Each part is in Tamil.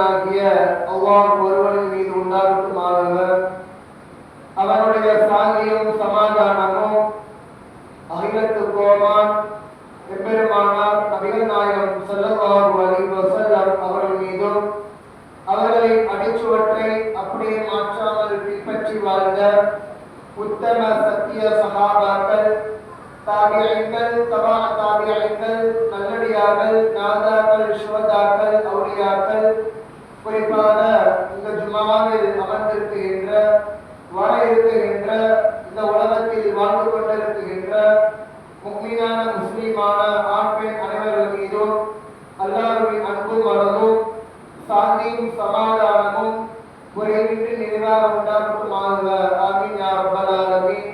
ஏக இறைவனாகிய அல்லாஹ் ஒருவனின் மீது உண்டாகட்டுமாக அவனுடைய சாந்தியும் சமாதானமும் அகிலத்து கோமான் எப்பெருமானார் நபிகள் நாயகம் செல்லவாறு அலைஹி வஸல்லம் அவர்கள் மீதும் அவர்களை அடிச்சுவற்றை அப்படியே மாற்றாமல் பின்பற்றி வாழ்ந்த உத்தம சத்திய சகாபாக்கள் தாபியங்கள் தபா தாபியங்கள் நல்லடியார்கள் நாதாக்கள் சுவதாக்கள் அவுளியாக்கள் குறிப்பாக இந்த ஜுமாவில் அமர்ந்திருக்கின்ற வர இருக்குகின்ற இந்த உலகத்தில் வாழ்ந்து கொண்டிருக்கின்ற முக்மீனான முஸ்லீமான ஆண் பெண் அனைவர்கள் மீதும் அல்லாஹ்வின் அன்பும் வரவும் சாந்தியும் சமாதானமும் குறைவிட்டு நிறைவாக உண்டாகட்டுமாக ஆமீன் யா ரப்பல் ஆலமீன்.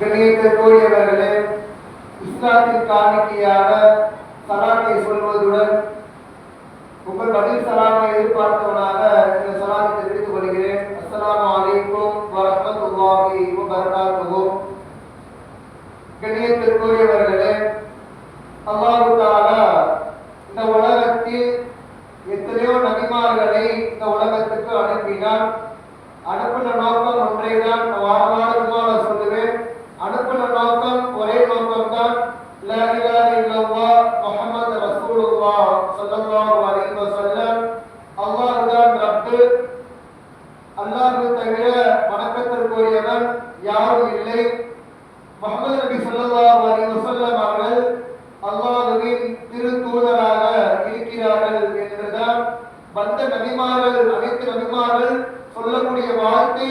கணியத்திற்குரியவர்களே இஸ்லாத்தின் காணிக்கையாக சலாத்தை சொல்வதுடன் உங்கள் பதில் சலாமை எதிர்பார்த்தவனாக இந்த சலாமை தெரிவித்துக் கொள்கிறேன். அஸ்லாம் அலைக்கும் வரஹ்மத்துல்லாஹி வபரகாத்துஹு. கண்ணியத்திற்குரியவர்களே அல்லாஹு தஆலா இந்த உலகத்தில் எத்தனையோ நபிமார்களை இந்த உலகத்துக்கு அனுப்பினார் அனுப்பின நோக்கம் ஒன்றைதான் நான் வார வாரமாக சொல்லுவேன் அனுப்பின நோக்கம் ஒரே நோக்கம் தான் லா இலாஹ இல்லல்லாஹ் முஹம்மது ரசூலுல்லாஹ் ஸல்லல்லாஹு அலைஹி வஸல்லம் அல்லாஹ் தான் ரப்பு அல்லாஹ் தவிர வணக்கத்திற்குரியவன் யாரும் இல்லை முகமது நபி ஸல்லல்லாஹு அலைஹி வஸல்லம் அவர்கள் அல்லாஹ்வின் திரு தூதராக இருக்கிறார்கள் என்றுதான் வந்த நபிமார்கள் அனைத்து நபிமார்கள் சொல்லக்கூடிய வார்த்தை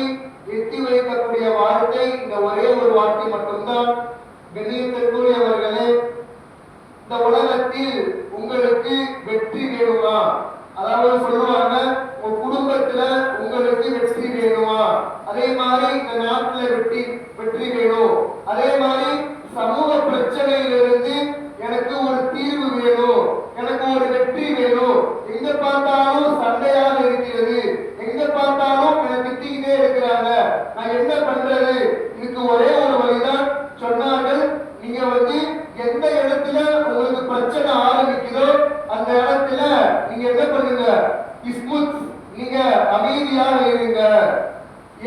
எட்டி வைக்கக்கூடிய வார்த்தை இந்த ஒரே ஒரு வார்த்தை மட்டும்தான் கண்ணியத்திற்குரியவர்களே இந்த உலகத்தில் உங்களுக்கு வெற்றி வேணுமா அதாவது சொல்லுவாங்க உங்க குடும்பத்துல உங்களுக்கு வெற்றி வேணுமா அதே மாதிரி வெற்றி வெற்றி வேணும் அதே மாதிரி சமூக பிரச்சனையிலிருந்து எனக்கு ஒரு தீர்வு வேணும் எனக்கு ஒரு வெற்றி வேணும் எங்க பார்த்தாலும் சண்டையாக இருக்கிறது எங்க பார்த்தாலும் என்னை திட்டிக்கிட்டே இருக்கிறாங்க நான் என்ன பண்றது இதுக்கு ஒரே ஒரு வழிதான் சொன்னார்கள் நீங்க வந்து எந்த இடத்துல உங்களுக்கு பிரச்சனை ஆரம்பிக்குதோ அந்த இடத்துல நீங்க என்ன பண்ணுங்க இஸ்முத் நீங்க அமைதியாக இருங்க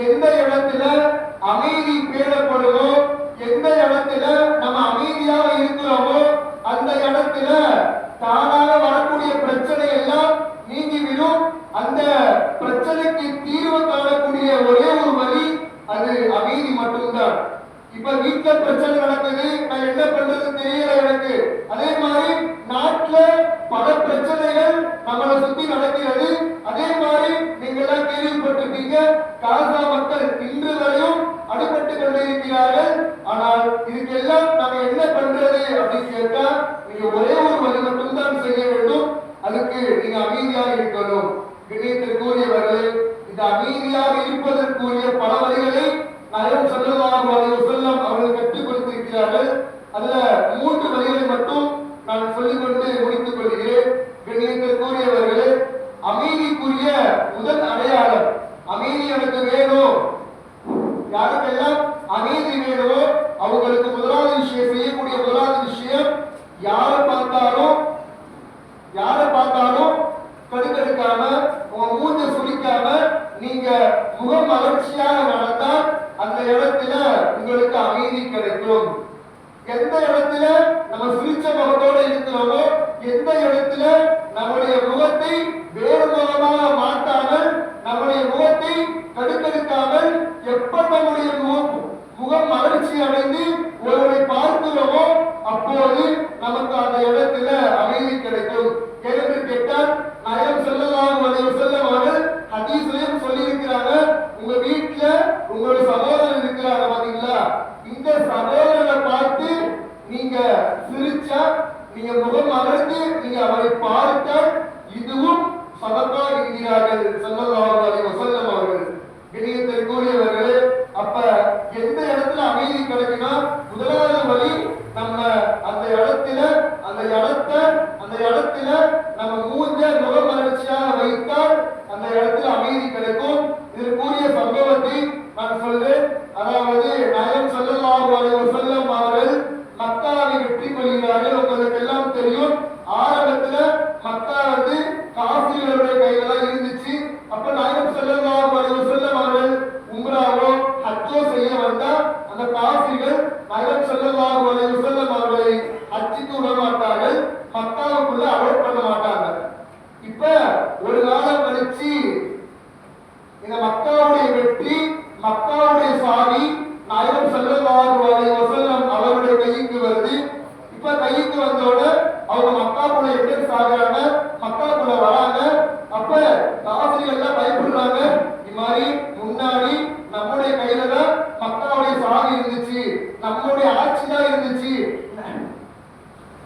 எந்த இடத்துல அமைதி பேணப்படுமோ எந்த இடத்துல நம்ம அமைதியாக இருக்கிறோமோ அந்த இடத்துல தானாக வரக்கூடிய பிரச்சனை எல்லாம் நீங்கிவிடும் அந்த பிரச்சனைக்கு தீர்வு காணக்கூடிய ஒரே ஒரு வழி அது அமைதி மட்டும்தான் இப்ப வீட்டுல பிரச்சனை நடக்குது நான் என்ன பண்றது தெரியல எனக்கு. அதே மாதிரி நாட்டுல பல பிரச்சனைகள் நம்மளை சுத்தி நடக்கிறது. அதே மாதிரி நீங்க எல்லாம் கேள்விப்பட்டிருப்பீங்க காசா மக்கள் இன்று வரையும் அடிபட்டு கொண்டிருக்கிறார்கள் ஆனால் இதுக்கெல்லாம் நாம என்ன பண்றது அப்படின்னு கேட்டா நீங்க ஒரே ஒரு வழி மட்டும்தான் செய்ய வேண்டும். அதுக்கு நீங்க அமைதியாக இருக்கணும். கண்ணியத்திற்குரியவர்களே இந்த அமைதியாக இருப்பதற்குரிய பல வழிகளை நாயம் சல்லல்லாஹு அலைஹி வஸல்லம் அவர்கள் கற்றுக் கொடுத்திருக்கிறார்கள் அதுல மூன்று வழிகளை மட்டும் நான் சொல்லிக்கொண்டு முடித்துக் கொள்கிறேன். கண்ணியத்திற்குரியவர்களே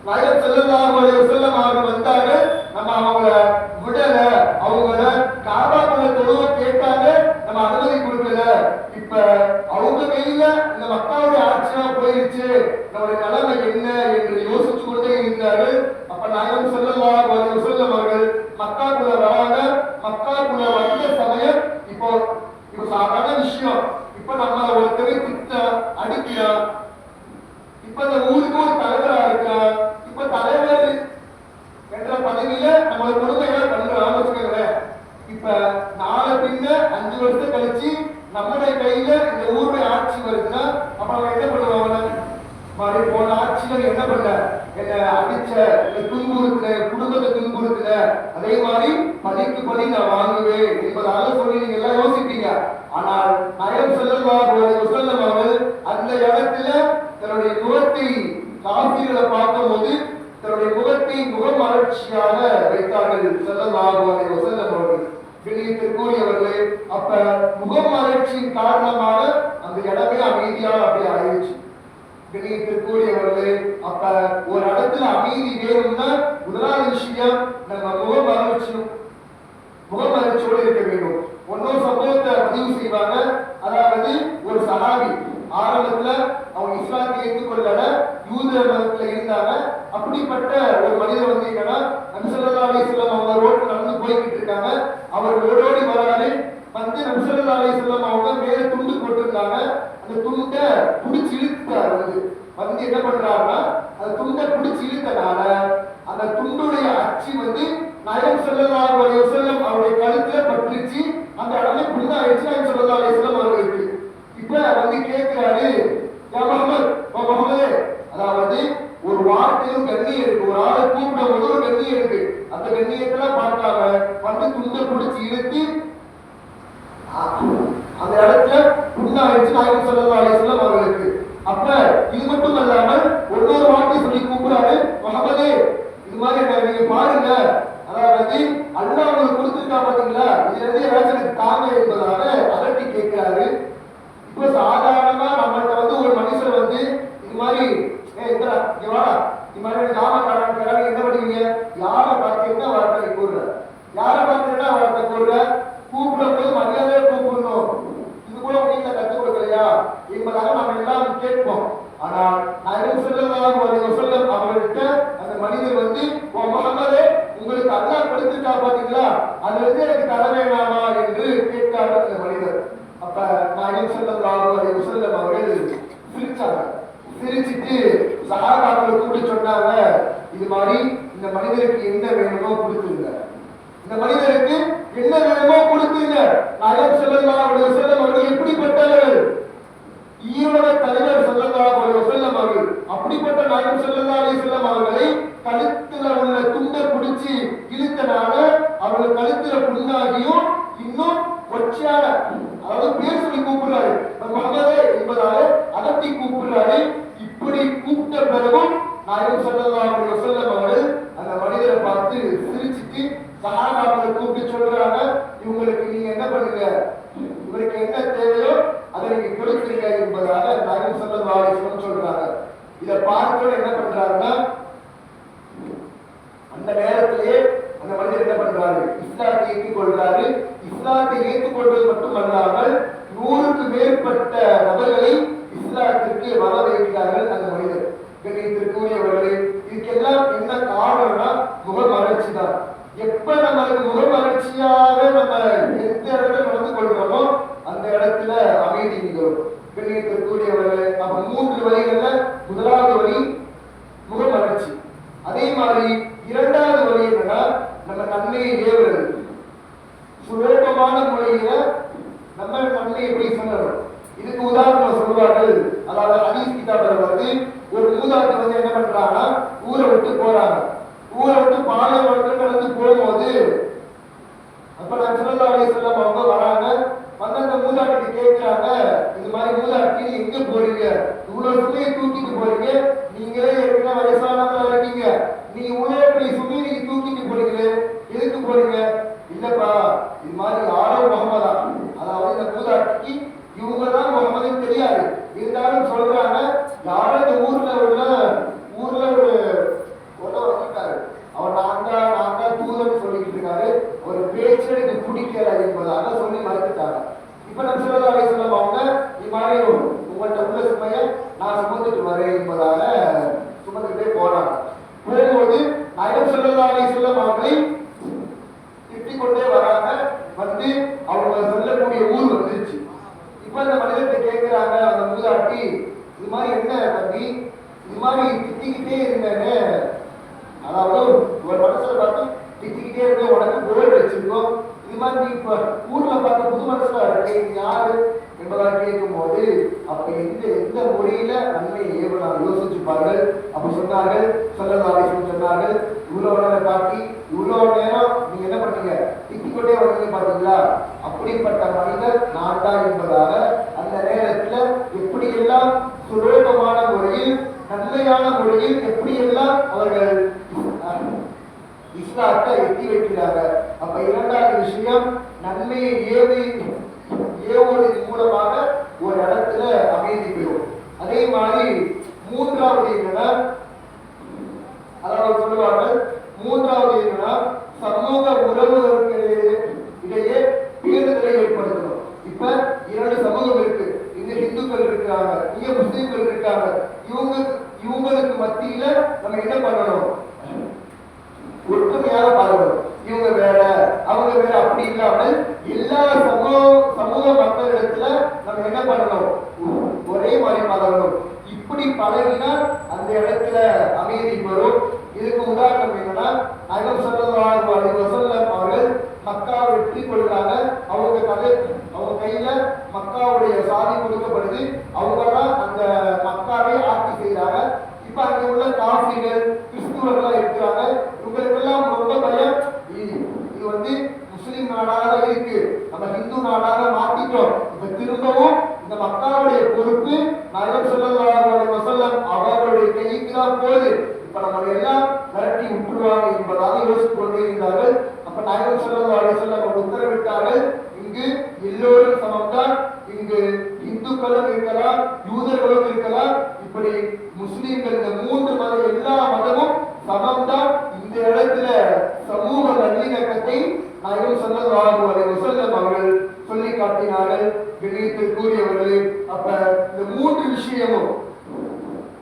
வயல் செல்லலாம் செல்லம் அவர்கள் வந்தார் பின்ன அஞ்சு வருஷம் கழிச்சு நம்முடைய கையில இந்த ஊருடைய ஆட்சி வருதுன்னா அப்ப என்ன பண்ணுவாங்க மாதிரி போன ஆட்சிகள் என்ன பண்ண? என்ன அடிச்ச துன்புறுத்தின குடும்பத்தை துன்புறுத்தின அதே மாதிரி பதிக்கு பதி நான் வாங்குவேன் என்பதாக சொல்லி நீங்க எல்லாம் யோசிப்பீங்க. ஆனால் நயம் செல்லல்வாசல்லம் அவர்கள் அந்த இடத்துல தன்னுடைய முகத்தை காப்பீர்களை பார்க்கும்போது தன்னுடைய முகத்தை முகம் அலட்சியாக வைத்தார்கள் செல்லல்லாஹு அலைஹி வெளியிட்டு கோரி அவர்களே அப்ப முகமலர்ச்சியின் காரணமாக அந்த இடமே அமைதியாக அப்படி ஆயிடுச்சு. வெளியிட்டு கோரி அப்ப ஒரு இடத்துல அமைதி வேணும்னா முதலாவது விஷயம் நம்ம முகமலர்ச்சியின் பெண்ணியத்தெல்லாம் பார்க்காம வந்து துண்டை பிடிச்சி இழுத்து அந்த இடத்துல புண்ணாயிடுச்சு நாயகம் சொல்லலாம். வந்து உங்களுக்கு அல்லா கொடுத்துட்டா பாத்தீங்களா அது எனக்கு தர வேண்டாமா என்று கேட்டார் அந்த மனிதர். அப்ப மகன் செல்லம் அவரை வசல்லம் அவர்கள் சிரிச்சாங்க. சிரிச்சுட்டு சகாபாக்களை கூப்பிட்டு சொன்னாங்க இது மாதிரி இந்த மனிதருக்கு என்ன வேணுமோ கொடுத்துருங்க. இந்த மனிதருக்கு இடத்துல அமைதி நிகழும். கூடியவர்கள் அப்ப மூன்று வழிகள்ல முதலாவது வழி முகமலர்ச்சி அதே மாதிரி இரண்டாவது வழி என்னன்னா நம்ம நன்மையை ஏவுறது சுலோகமான முறையில நம்ம நன்மை எப்படி சொல்லணும் இதுக்கு உதாரணம் சொல்லுவார்கள் அதாவது ஹதீஸ் கிதாபில் வந்து ஒரு மூதாட்டி வந்து என்ன பண்றாங்கன்னா ஊரை விட்டு போறாங்க ஊரை விட்டு பாலைவனத்தில் நடந்து போகும்போது அப்ப நான் சொல்லா அலிஸ்லாம் அவங்க வராங்க வந்து அந்த மூதாட்டி கேட்கிறாங்க இது மாதிரி மூதாட்டி நீ எங்க போறீங்க இவ்வளவு சுமையை தூக்கிட்டு போறீங்க நீங்களே ஏற்கனவே வயசானவங்களா இருக்கீங்க நீ இவ்வளவு பெரிய சுமையை நீங்க தூக்கிட்டு போறீங்களே எதுக்கு போறீங்க இல்லப்பா இது மாதிரி யாரோ முகமதா அதாவது இந்த மூதாட்டிக்கு இவங்க தான் முகமதுன்னு தெரியாது இருந்தாலும் சொல்றாங்க யாரோ இந்த ஊர்ல உள்ள ஊர்ல ஒரு ஒருத்தர் வந்திருக்காரு அவர் நான் தான் நான் தான் தூதர்னு சொல்லிட்டு இருக்காரு ஒரு பேச்சு எனக்கு பிடிக்கல என்பதாக சொல்லி மறுத்துட்டாங்க இப்ப நம்ம சொல்லதாக சொல்லம் அவங்க இது மாதிரி உங்கள்கிட்ட உள்ள சுமைய நான் சுமந்துட்டு வரேன் என்பதாக சுமந்துட்டே போறாங்க போகும்போது நயம் சொல்லதாக சொல்லம் அவங்களை திட்டிக் கொண்டே வராங்க வந்து அவங்க சொல்லக்கூடிய ஊர் வந்துருச்சு இப்ப அந்த மனிதர்கிட்ட கேட்கிறாங்க அந்த மூதாட்டி இது மாதிரி என்ன தம்பி இது மாதிரி திட்டிக்கிட்டே இருந்தேன்னு அதாவது ஒரு மனசுல பார்த்து திட்டிக்கிட்டே இருக்க உனக்கு புகழ் வச்சிருக்கோம் இது மாதிரி நீ இப்ப ஊர்ல பார்த்த புது மனசுல இருக்கு இது யாரு என்பதாக கேட்கும் போது அப்ப எந்த எந்த முறையில நன்மை யோசிச்சு பாருங்கள் அப்ப சொன்னார்கள் சொல்லதாரி சொன்னார்கள் இவ்வளவு நேரம் காட்டி இவ்வளவு நேரம் நீங்க என்ன பண்ணீங்க திட்டிக்கொண்டே வந்தீங்க பாத்தீங்களா அப்படிப்பட்ட மனிதர் நான் தான் என்பதாக அந்த நேரத்துல எப்படியெல்லாம் சுலோகமான முறையில் நன்மையான முறையில் எப்படியெல்லாம் அவர்கள் அஹ், இஸ்லாத்தை எத்தி வைக்கிறாங்க அப்ப இரண்டாவது விஷயம் நன்மையை ஏவி ஏவுவதன் மூலமாக ஒரு இடத்துல அமைதி பெறும் அதே மாதிரி மூன்றாவது என்னன்னா அதாவது சொல்லுவார்கள் மூன்றாவது என்னன்னா சமூக உறவுகளுக்கு இடையே பேருதலை ஏற்படுத்தணும் இப்ப இரண்டு சமூகம் இருக்கு. இங்க இந்துக்கள் இருக்காங்க இங்க முஸ்லீம்கள் இருக்காங்க. இவங்க இவங்களுக்கு மத்தியில நம்ம என்ன பண்ணணும்? ஒற்றுமையாக பார்க்கணும் இவங்க வேற அவங்க வேற அப்படி இல்லாமல் எல்லா சமூக சமூக மக்களிடத்துல நம்ம என்ன பண்ணணும்? ஒரே மாதிரி பார்க்கணும் இப்படி பழகினால் அந்த இடத்துல அமைதி வரும். இதுக்கு உதாரணம் என்னன்னா அகம் சொல்லலாம் வசல்லம் அவர்கள் மக்கா வெற்றி கொள்றாங்க அவங்க கதை அவங்க கையில மக்காவுடைய சாதி கொடுக்கப்படுது. அவங்க தான் அந்த மக்காவை ஆட்சி செய்யறாங்க இப்ப அங்க உள்ள காசிகள் கிறிஸ்துவர்களா இருக்கிறாங்க. இவங்களுக்கெல்லாம் ரொம்ப பயம். இ- இது வந்து முஸ்லிம் நாடாக இருக்கு. நம்ம இந்து நாடாக மாத்திட்டோம். இப்ப திரும்பவும் இந்த மக்காவுடைய பொறுப்பு நயம் சொல்லலாம் வசல்லம் அவர்களுடைய கைக்கு தான் போது இப்ப நம்ம எல்லாம் விரட்டி விட்டுருவாங்க என்பதாக யோசித்துக் கொண்டே இருந்தார்கள் அப்ப நாயகம் சொல்லலாம் அலிசல்லம் அவர் உத்தரவிட்டார்கள். இங்கு எல்லோரும் சமம்தான். இங்கு இந்துக்களும் இருக்கலாம் யூதர்களும் இருக்கலாம். இப்படி முஸ்லீம்கள் இந்த மூன்று மத எல்லா மதமும் சமம்தான். இந்த இடத்துல சமூக நல்லிணக்கத்தை நாயகம் சொல்லலாம் வசல்லம் அவர்கள் காட்டினார்கள். கணித்து அப்ப இந்த மூன்று விஷயமும்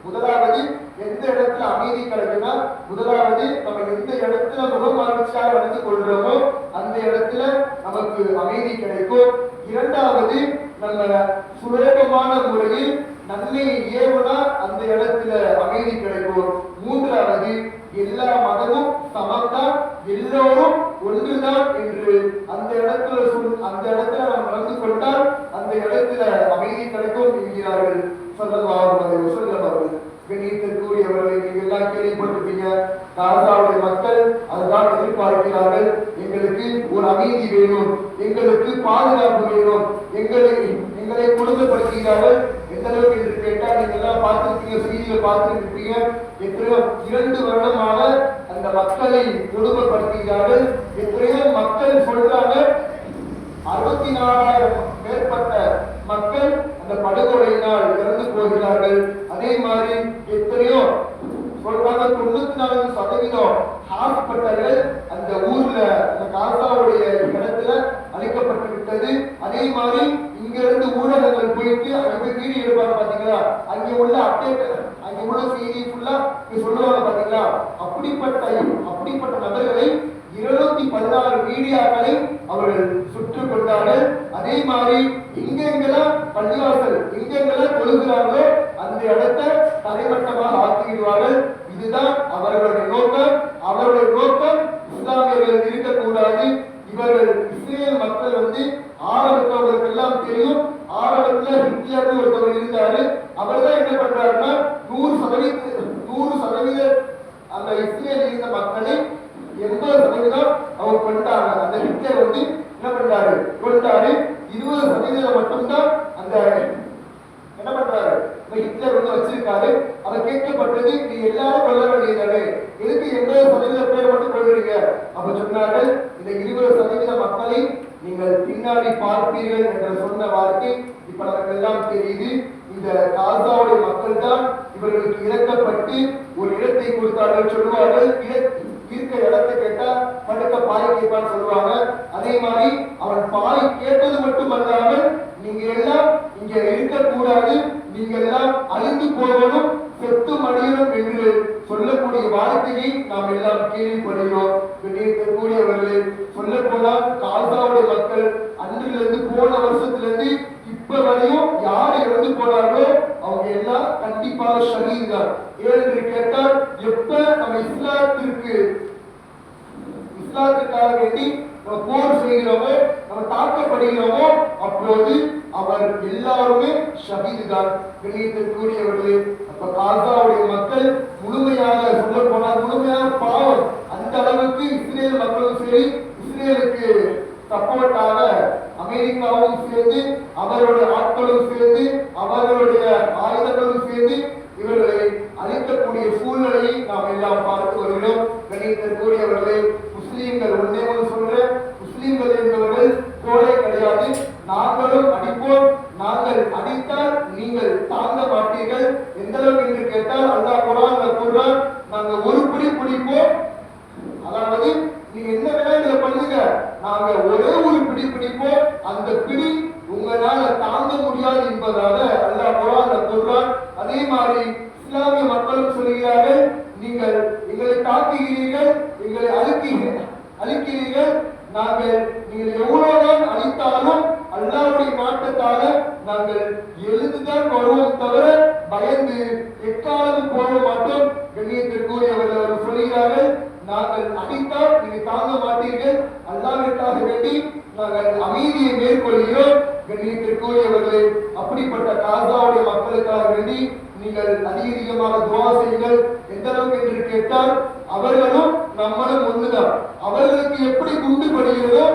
முதலாவது எந்த இடத்துல அமைதி கிடைக்குன்னா முதலாவது நம்ம எந்த இடத்துல முகமலர்ச்சியாக நடந்து கொள்றோமோ அந்த இடத்துல நமக்கு அமைதி கிடைக்கும். இரண்டாவது நம்ம சுலோகமான முறையில் நன்மையை ஏவுனா அந்த இடத்துல அமைதி கிடைக்கும். மூன்றாவது எல்லா மதமும் சமம்தான் எல்லோரும் ஒன்றுதான் என்று அந்த இடத்துல சொல் அந்த இடத்துல நாம் நடந்து கொண்டால் அந்த இடத்துல அமைதி கிடைக்கும் என்கிறார்கள். சொல்லலாம் சொல்லம் அவர்கள். கணித்திற்குரியவர்களை நீங்க எல்லாம் கேள்விப்பட்டிருப்பீங்க. காசாவுடைய மக்கள் அதுதான் எதிர்பார்க்கிறார்கள். எங்களுக்கு ஒரு அமைதி வேணும். எங்களுக்கு பாதுகாப்பு வேணும். எங்களை எங்களை கொடுமைப்படுத்துகிறார்கள். எந்த அளவுக்கு என்று கேட்டால் நீங்க எல்லாம் பார்த்திருப்பீங்க செய்தியில பார்த்திருப்பீங்க. எத்தனையோ இரண்டு வருடமாக அந்த மக்களை கொடுமைப்படுத்துகிறார்கள். எத்தனையோ மக்கள் சொல்றாங்க அறுபத்தி நாலாயிரம் மேற்பட்ட மக்கள் அந்த படுகொலையினால் இறந்து போகிறார்கள். அதே மாதிரி எத்தனையோ சொல்றாங்க தொண்ணூத்தி நாலு சதவீதம் ஹாஸ்பிட்டல்கள் அந்த ஊர்ல அந்த காசாவுடைய இடத்துல அழைக்கப்பட்டு விட்டது அதே மாதிரி இங்க இருந்து ஊடகங்கள் போயிட்டு அங்க போய் வீடியோ எடுப்பாங்க பாத்தீங்களா? அங்க உள்ள அப்டேட் அங்க உள்ள செய்தி ஃபுல்லா நீ சொல்லுவாங்க பாத்தீங்களா? அப்படிப்பட்ட அப்படிப்பட்ட நபர்களை இருநூத்தி பதினாறு மீடியாக்களை அவர்கள் சுற்று கொண்டார்கள். அதே மாதிரி எங்கெங்கெல்லாம் பள்ளிவாசல் எங்கெங்கெல்லாம் கொள்கிறார்களோ அந்த இடத்தை தரைமட்டமாக ஆக்கிவிடுவார்கள் இதுதான் அவர்களுடைய நோக்கம். அவர்களுடைய நோக்கம் இஸ்லாமியர்கள் இருக்கக்கூடாது. இவர்கள் இஸ்ரேல் மக்கள் வந்து ஆரம்பத்தவர்களுக்கு எல்லாம் தெரியும். ஆரம்பத்துல ஹிட்லர்னு ஒருத்தவர் இருந்தாரு. அவர் தான் என்ன பண்றாருன்னா நூறு சதவீத நூறு சதவீத அந்த இஸ்ரேல் இருந்த மக்களை எண்பது சதவீதம் அவர் கொண்டாங்க. அந்த ஹிட்லர் வந்து என்ன பண்றாரு? கொண்டாரு. இருபது சதவீதம் மட்டும்தான் அந்த என்ன பண்றாரு? இந்த ஹிட்லர் வந்து வச்சிருக்காரு. அவர் கேட்கப்பட்டது நீ எல்லாரும் கொல்ல வேண்டியதானே? எதுக்கு எண்பது சதவீத பேர் மட்டும் கொள்ளுறீங்க அப்ப சொன்னார்கள் இந்த இருபது சதவீத மக்களை நீங்கள் பின்னாடி பார்ப்பீர்கள் என்ற சொன்ன வார்த்தை இப்ப நமக்கு எல்லாம் தெரியுது. இந்த காசாவுடைய மக்கள் தான் இவர்களுக்கு இறக்கப்பட்டு ஒரு இடத்தை கொடுத்தார்கள் சொல்லுவார்கள். இருக்க இடத்தை கேட்டா படுக்க பாய் கேட்பான்னு சொல்லுவாங்க. அதே மாதிரி அவன் பாய் கேட்டது மட்டும் அல்லாமல் நீங்க எல்லாம் இங்க இருக்கக்கூடாது. நீங்க எல்லாம் அழிந்து போகணும். செத்து மடியணும் என்று சொல்லக்கூடிய வார்த்தையை நாம் எல்லாம் கேள்விப்படுகிறோம். கூடியவர்களே சொல்ல போனால் காசாவுடைய மக்கள் அன்றிலிருந்து போன வருஷத்திலிருந்து இப்ப வரையும் இறந்து போனார்களோ அவங்க எல்லாம் கண்டிப்பாக ஷஹீத் தான் ஏன் கேட்டால் எப்ப நம்ம இஸ்லாத்திற்கு இஸ்லாத்திற்காக வேண்டி நம்ம போர் செய்கிறோமோ நம்ம தாக்கப்படுகிறோமோ அப்போது அவர் எல்லாருமே ஷஹீது தான் கண்ணியத்திற்குரியவர்களே அப்ப காசாவுடைய மக்கள் முழுமையாக சொல்ல போனால் முழுமையான பாவம். அந்த அளவுக்கு இஸ்ரேல் மக்களும் சரி இஸ்ரேலுக்கு சப்போர்ட்டாக அமெரிக்காவும் சேர்ந்து அவருடைய ஆட்களும் சேர்ந்து அவர்களுடைய ஆயுதங்களும் சேர்ந்து இவர்களை அழிக்கக்கூடிய சூழ்நிலையை நாம் எல்லாம் பார்த்து வருகிறோம். கணிதற்குரியவர்களே முஸ்லீம்கள் ஒன்னே ஒன்று சொல்றேன் முஸ்லீம்கள் என்பவர்கள் கோடை கிடையாது. நாங்களும் அடிப்போம். நாங்கள் அடித்தால் நீங்கள் தாங்க மாட்டீர்கள். எந்த அளவுக்கு என்று கேட்டால் அல்லா குரான் கூறுறான் நாங்கள் ஒரு பிடி பிடிப்போம். அதாவது நீங்க என்ன வேணா இதுல பண்ணுங்க. நாங்க ஒரே ஒரு பிடி பிடிப்போம். அந்த பிடி உங்களால தாங்க முடியாது என்பதாக அல்லாஹ் குரான் சொல்றான். அதே மாதிரி இஸ்லாமிய மக்களும் சொல்கிறார்கள் நீங்கள் எங்களை தாக்குகிறீர்கள் எங்களை அழிக்கிறீர்கள் அழிக்கிறீர்கள். நாங்கள் நீங்கள் எவ்வளவுதான் அழித்தாலும் அல்லாவுடைய மாற்றத்தால நாங்கள் எழுதுதான் வருவோம் தவிர பயந்து எக்காலம் போக மாட்டோம். கண்ணியத்திற்குரியவர்கள் அவர்கள் சொல்கிறார்கள் நாங்கள் அடித்தால் நீங்க தாங்க மாட்டீர்கள். அல்லாவிற்காக வேண்டி நாங்கள் அமைதியை மேற்கொள்கிறோம். கண்ணியத்திற்குரியவர்களே அப்படிப்பட்ட காசாவுடைய மக்களுக்காக வேண்டி நீங்கள் அதிகமாக துவா செய்யுங்கள். எந்த அளவுக்கு என்று கேட்டால் அவர்களும் நம்மளும் ஒண்ணுதான். அவர்களுக்கு எப்படி குண்டு படுகிறதோ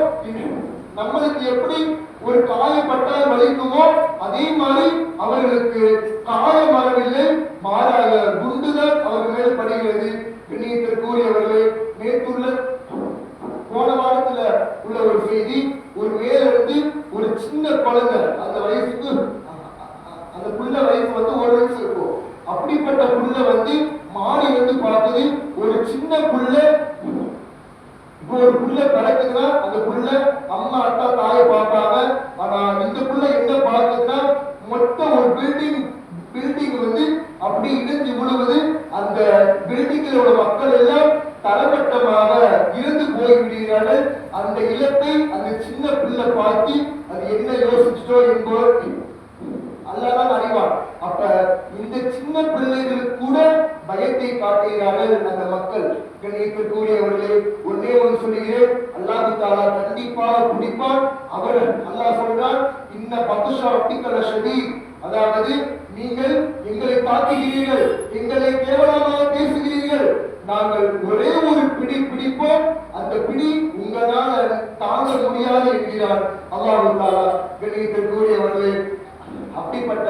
நம்மளுக்கு எப்படி ஒரு காயப்பட்டால் வலிக்குமோ அதே மாதிரி அவர்களுக்கு காயம் வரவில்லை. மாறாக குண்டுதான் அவர் மேல் படுகிறது. கண்ணியத்திற்குரியவர்களே நேற்றுள்ள போன வாரத்துல உள்ள ஒரு செய்தி ஒரு மேல இருந்து ஒரு சின்ன குழந்தை. அந்த வயசுக்கு அந்த புள்ள வயசு வந்து ஒரு வயசு இருக்கும். அப்படிப்பட்ட புள்ள வந்து மாடி வந்து பார்க்குது ஒரு சின்ன புள்ள. இப்போ ஒரு புள்ள பிறக்குதுன்னா அந்த புள்ள அம்மா அத்தா தாயை பார்ப்பாங்க ஆனா இந்த புள்ள என்ன பார்க்குதுன்னா மொத்த ஒரு பில்டிங் பில்டிங் வந்து அப்படி இணைஞ்சு விழுவது அந்த பில்டிங்கில் உள்ள மக்கள் எல்லாம் தரமட்டமாக இருந்து போய்விடுகிறார்கள் அந்த இழப்பை அந்த சின்ன பிள்ளை பார்த்து அது என்ன யோசிச்சிட்டோ என்போ அல்லாதான் அறிவான். அப்ப இந்த சின்ன பிள்ளைகளுக்கு கூட பயத்தை காட்டுகிறார்கள் அந்த மக்கள். கண்ணியத்திற்குரியவர்களே ஒன்னே ஒன்று சொல்லுகிறேன். அல்லாஹு தாலா கண்டிப்பாக குடிப்பான். அவர் அல்லாஹ் சொல்றான் இன்ன பத்துஷா ஒட்டிக்கல ஷதி அதாவது நீங்கள் எங்களை தாக்குகிறீர்கள். எங்களை கேவலமாக பேசுகிறீர்கள். நாங்கள் ஒரே ஒரு பிடி பிடிப்போம் அந்த பிடி உங்களால் தாங்க முடியாது என்கிறார் அல்லாஹு தாலா கண்ணியத்திற்குரியவர்களே அப்படிப்பட்ட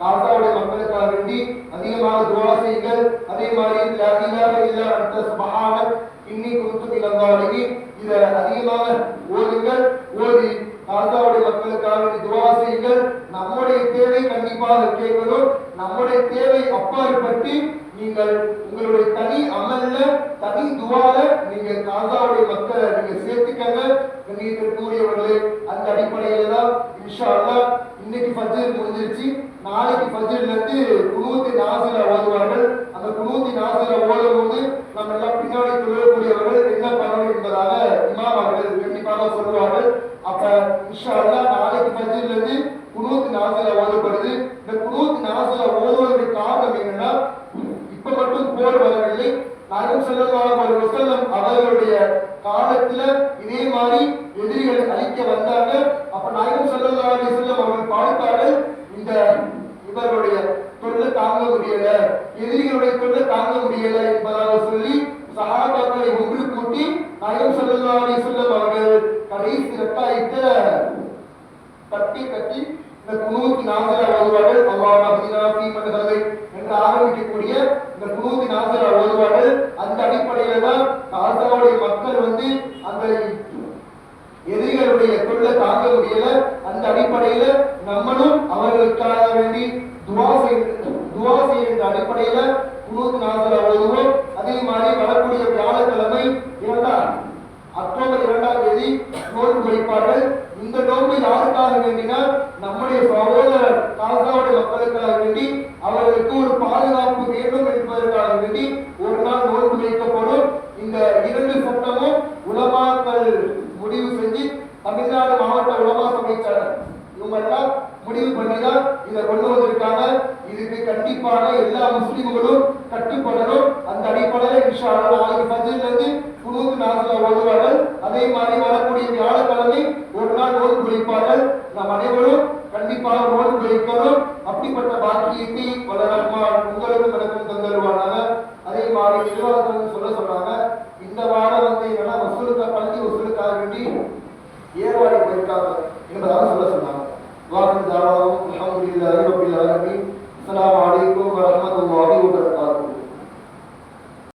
காசாவுடைய மக்களுக்காக வேண்டி அதிகமாக துவா செய்யுங்கள் அதே மாதிரி லா இலாஹ இல்லா அன்த சுப்ஹானக் இன்னி குன்து மினல் ஸாலிமீன் இத அதிகமாக ஓதுங்கள் ஓதி காசாவுடைய மக்களுக்காக வேண்டி துவா செய்யுங்கள் நம்முடைய தேவை கண்டிப்பாக கேட்கணும் நம்முடைய தேவை அப்பாற்பட்டு நீங்கள் உங்களுடைய தனி அமல்ல தனி துவால நீங்க காசாவுடைய மக்களை நீங்க சேர்த்துக்கங்க கண்ணியத்திற்குரியவர்களே அந்த அடிப்படையில தான் இன்ஷா அல்லாஹ் இன்னைக்கு ஃபஜ்ர் முடிஞ்சிருச்சு. நாளைக்கு ஃபஜ்ர்ல இருந்து குனூத்தி நாசில ஓதுவார்கள். அந்த குணூத்தி நாசில ஓடும் போது நம்ம எல்லாம் பின்னாடி தொழக்கூடியவர்கள் என்ன பண்ணணும் என்பதாக என்பதாக சொல்லுவார்கள். அப்ப இன்ஷா நாளைக்கு ஃபஜ்ர்ல இருந்து குனூத் நாசில ஓதப்படுது. இந்த குணூத்தி நாசில ஓதுவதற்கு காரணம் என்னன்னா இப்ப மட்டும் போர் வரவில்லை. நாயகம் ஸல்லல்லாஹு அலைஹி வஸல்லம் அவர்களுடைய காலத்துல இதே மாதிரி எதிரிகள் அழிக்க வந்தாங்க. அப்ப நாயகம் ஸல்லல்லாஹு அலைஹி அவர்கள் பார்த்தார்கள் இந்த இவர்களுடைய தொல்லை தாங்க முடியல எதிரிகளுடைய தொல்லை தாங்க முடியல என்பதாக சொல்லி சகாபாக்களை ஒன்று கூட்டி நாயகம் ஸல்லல்லாஹு செல்லும் அவர்கள் கடைசி ரக்காயத்தை கட்டி கட்டி இந்த குணூத்தி நாசரா ஓதுவார்கள். அல்லாஹ் மஹ்தினா ஃபீ என்று ஆரம்பிக்கக்கூடிய இந்த குணூத்தி நாசரா ஓதுவார்கள். அந்த அடிப்படையில தான் காசாவுடைய மக்கள் வந்து அந்த எதிரிகளுடைய தொல்லை தாங்க முடியல. அந்த அடிப்படையில நம்மளும் அவர்களுக்காக வேண்டி துவா செய்ய துவா செய்கின்ற அடிப்படையில குனூத் நாசல் ஓதுவோம் அதே மாதிரி வரக்கூடிய வியாழக்கிழமை இரண்டாம் அக்டோபர் இரண்டாம் தேதி நோன்பு வைப்பார்கள் இந்த நோன்பு யாருக்காக வேண்டினா நம்முடைய சகோதரர் காசாவுடைய மக்களுக்காக வேண்டி அவர்களுக்கு ஒரு பாதுகாப்பு வேண்டும் என்பதற்காக வேண்டி ஒரு நாள் நோன்பு வைக்கப்படும். இந்த இரண்டு சட்டமும் உலமாக்கள்